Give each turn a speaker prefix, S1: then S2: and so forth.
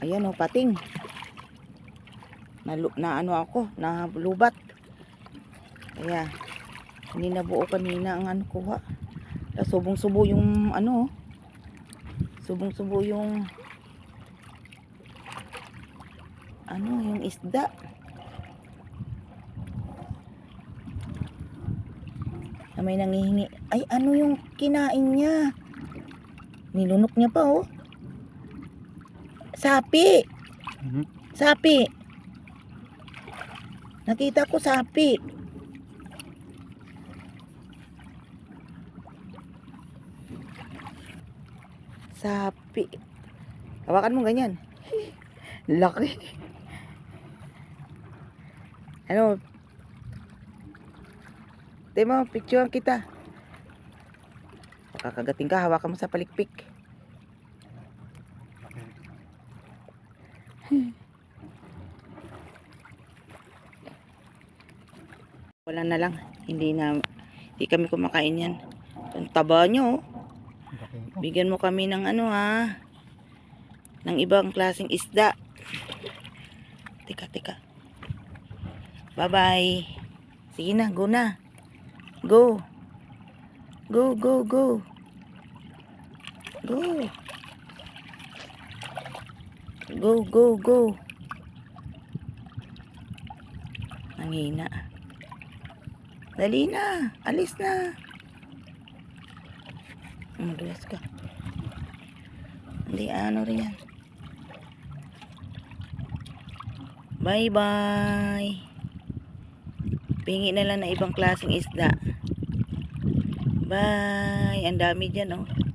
S1: Ayan o, pating. Na, na ano ako, na lubat. Kaya, hindi nabuo kanina ang ano kuha. Ah, Subong-subo yung ano. oh. Subong-subo yung ano, yung isda. Na may nangihingi. Ay, ano yung kinain niya? Nilunok niya pa, oh. Sapi!
S2: Mhm.
S1: Sapi! Nakita ko sapi. Sapi. Hawakan mo ganyan. Laki. Ano? Tingnan mo, picture kita. Makakagating ka, hawakan mo sa palikpik. Wala na lang. Hindi na, hindi kami kumakain yan. Ang taba nyo, oh. Bigyan mo kami ng ano ha. Ng ibang klaseng isda. Tika, tika. Bye-bye. Sige na, go na. Go. Go, go, go. Go. Go, go, go. Nangina. Dali na. Alis na. Madulas ka. Hindi, ano rin yan. Bye-bye. Pingi na lang na ibang klaseng isda. Bye. Ang dami dyan, oh.